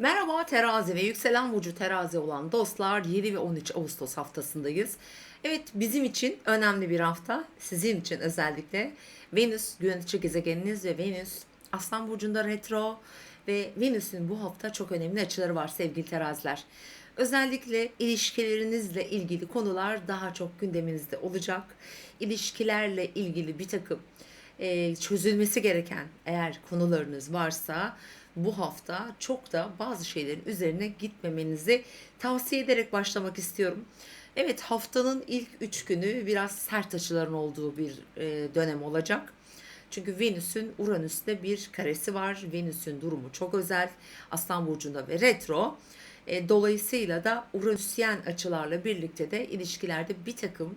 Merhaba terazi ve yükselen burcu terazi olan dostlar 7 ve 13 Ağustos haftasındayız. Evet bizim için önemli bir hafta. Sizin için özellikle Venüs yönetici gezegeniniz ve Venüs Aslan Burcu'nda retro ve Venüs'ün bu hafta çok önemli açıları var sevgili teraziler. Özellikle ilişkilerinizle ilgili konular daha çok gündeminizde olacak. İlişkilerle ilgili bir takım e, çözülmesi gereken eğer konularınız varsa bu hafta çok da bazı şeylerin üzerine gitmemenizi tavsiye ederek başlamak istiyorum. Evet haftanın ilk üç günü biraz sert açıların olduğu bir e, dönem olacak. Çünkü Venüs'ün Uranüs'te bir karesi var. Venüs'ün durumu çok özel. Aslan Burcu'nda ve retro. E, dolayısıyla da Uranüsyen açılarla birlikte de ilişkilerde bir takım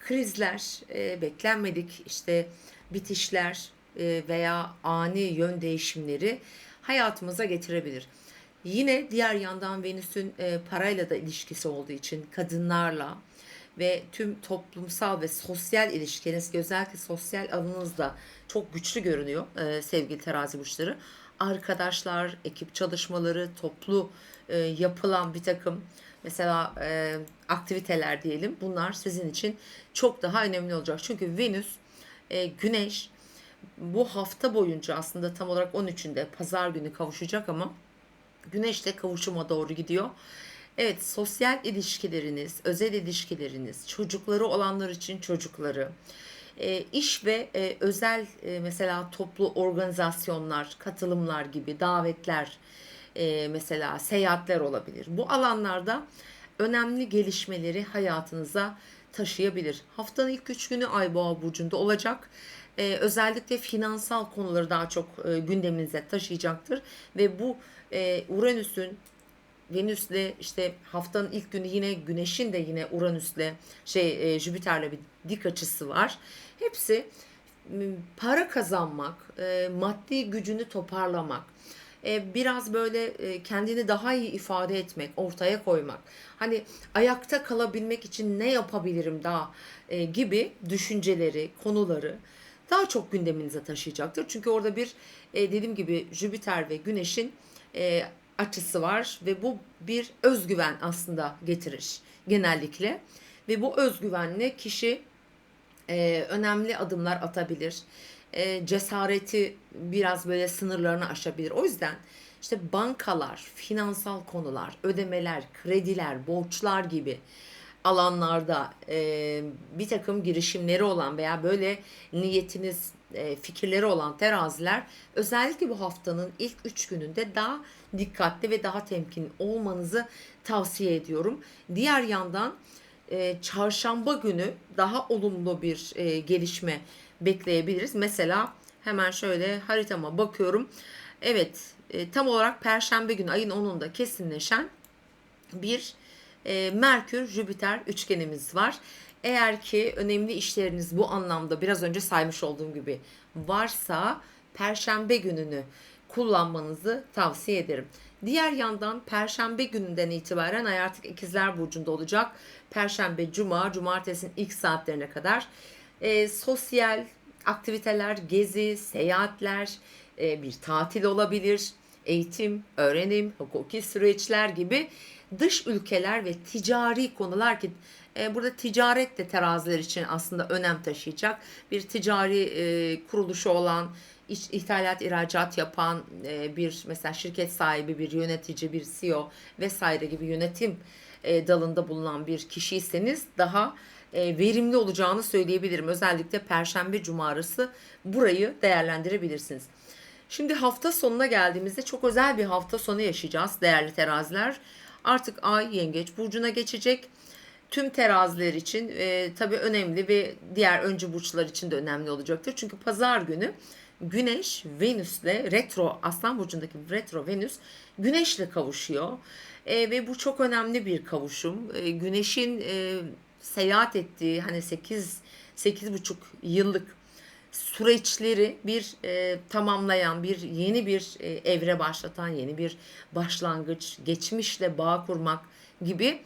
krizler, e, beklenmedik işte bitişler e, veya ani yön değişimleri hayatımıza getirebilir. Yine diğer yandan Venüs'ün e, parayla da ilişkisi olduğu için kadınlarla ve tüm toplumsal ve sosyal ilişkiniz, özellikle sosyal alanınız da çok güçlü görünüyor e, sevgili terazi burçları. Arkadaşlar, ekip çalışmaları, toplu e, yapılan bir takım mesela e, aktiviteler diyelim bunlar sizin için çok daha önemli olacak. Çünkü Venüs, e, Güneş bu hafta boyunca aslında tam olarak 13'ünde pazar günü kavuşacak ama Güneş de kavuşuma doğru gidiyor. Evet sosyal ilişkileriniz, özel ilişkileriniz, çocukları olanlar için çocukları, e, iş ve e, özel e, mesela toplu organizasyonlar, katılımlar gibi davetler, mesela seyahatler olabilir. Bu alanlarda önemli gelişmeleri hayatınıza taşıyabilir. Haftanın ilk üç günü Ay Boğa burcunda olacak. Ee, özellikle finansal konuları daha çok e, gündeminize taşıyacaktır ve bu e, Uranüs'ün Venüs'le işte haftanın ilk günü yine Güneş'in de yine Uranüs'le şey e, Jüpiter'le bir dik açısı var. Hepsi para kazanmak, e, maddi gücünü toparlamak, e, biraz böyle e, kendini daha iyi ifade etmek, ortaya koymak. Hani ayakta kalabilmek için ne yapabilirim daha e, gibi düşünceleri, konuları daha çok gündeminize taşıyacaktır. Çünkü orada bir e, dediğim gibi Jüpiter ve Güneş'in açısı var ve bu bir özgüven aslında getirir genellikle. Ve bu özgüvenle kişi önemli adımlar atabilir. E, cesareti biraz böyle sınırlarını aşabilir. O yüzden işte bankalar, finansal konular, ödemeler, krediler, borçlar gibi alanlarda e, bir takım girişimleri olan veya böyle niyetiniz, e, fikirleri olan teraziler özellikle bu haftanın ilk üç gününde daha dikkatli ve daha temkin olmanızı tavsiye ediyorum. Diğer yandan e, çarşamba günü daha olumlu bir e, gelişme bekleyebiliriz. Mesela hemen şöyle haritama bakıyorum. Evet e, tam olarak perşembe günü ayın 10'unda kesinleşen bir e, Merkür Jüpiter üçgenimiz var. Eğer ki önemli işleriniz bu anlamda biraz önce saymış olduğum gibi varsa perşembe gününü kullanmanızı tavsiye ederim. Diğer yandan perşembe gününden itibaren ay artık ikizler burcunda olacak. Perşembe, cuma, cumartesinin ilk saatlerine kadar e, sosyal aktiviteler, gezi, seyahatler, e, bir tatil olabilir, eğitim, öğrenim, hukuki süreçler gibi dış ülkeler ve ticari konular ki e, burada ticaret de teraziler için aslında önem taşıyacak. Bir ticari e, kuruluşu olan, iç, ithalat, ihracat yapan e, bir mesela şirket sahibi, bir yönetici, bir CEO vesaire gibi yönetim e, dalında bulunan bir kişiyseniz daha e, verimli olacağını söyleyebilirim. Özellikle Perşembe Cuma arası burayı değerlendirebilirsiniz. Şimdi hafta sonuna geldiğimizde çok özel bir hafta sonu yaşayacağız değerli teraziler. Artık ay yengeç burcuna geçecek. Tüm teraziler için e, tabii önemli ve diğer öncü burçlar için de önemli olacaktır. Çünkü pazar günü Güneş Venüs'le retro Aslan burcundaki retro Venüs Güneş'le kavuşuyor. E, ve bu çok önemli bir kavuşum. E, Güneş'in e, seyahat ettiği hani 8 8,5 yıllık süreçleri bir e, tamamlayan, bir yeni bir e, evre başlatan, yeni bir başlangıç, geçmişle bağ kurmak gibi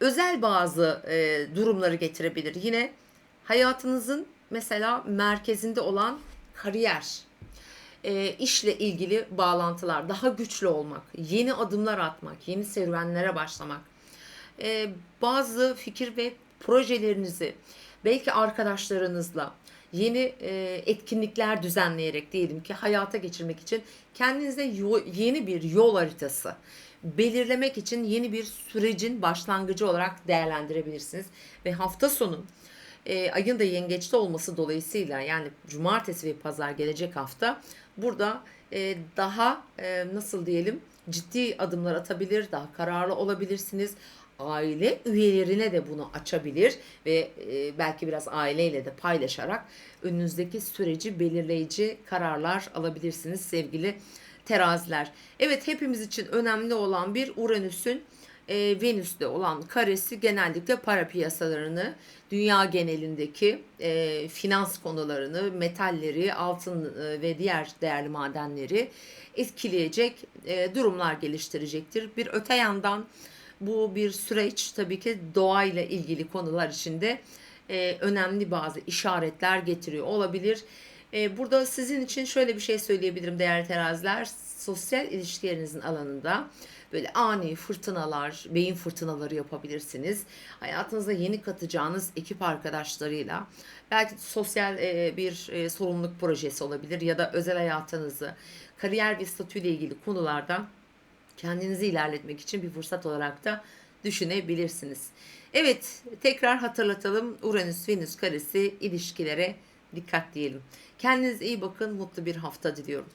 özel bazı e, durumları getirebilir. Yine hayatınızın mesela merkezinde olan kariyer, e, işle ilgili bağlantılar, daha güçlü olmak, yeni adımlar atmak, yeni serüvenlere başlamak, e, bazı fikir ve projelerinizi belki arkadaşlarınızla yeni e, etkinlikler düzenleyerek diyelim ki hayata geçirmek için kendinize yo- yeni bir yol haritası belirlemek için yeni bir sürecin başlangıcı olarak değerlendirebilirsiniz. Ve hafta sonu e, ayın da yengeçte olması dolayısıyla yani cumartesi ve pazar gelecek hafta burada e, daha e, nasıl diyelim ciddi adımlar atabilir, daha kararlı olabilirsiniz. Aile üyelerine de bunu açabilir ve e, belki biraz aileyle de paylaşarak önünüzdeki süreci belirleyici kararlar alabilirsiniz sevgili teraziler. Evet hepimiz için önemli olan bir Uranüs'ün e, Venüs'te olan karesi genellikle para piyasalarını, dünya genelindeki e, finans konularını, metalleri, altın e, ve diğer değerli madenleri etkileyecek e, durumlar geliştirecektir. Bir öte yandan bu bir süreç tabii ki doğayla ilgili konular içinde e, önemli bazı işaretler getiriyor olabilir. E, burada sizin için şöyle bir şey söyleyebilirim değerli teraziler. Sosyal ilişkilerinizin alanında böyle ani fırtınalar, beyin fırtınaları yapabilirsiniz. Hayatınıza yeni katacağınız ekip arkadaşlarıyla belki sosyal e, bir e, sorumluluk projesi olabilir ya da özel hayatınızı, kariyer ve statüyle ilgili konularda kendinizi ilerletmek için bir fırsat olarak da düşünebilirsiniz. Evet, tekrar hatırlatalım. Uranüs Venüs karesi ilişkilere dikkat diyelim. Kendinize iyi bakın. Mutlu bir hafta diliyorum.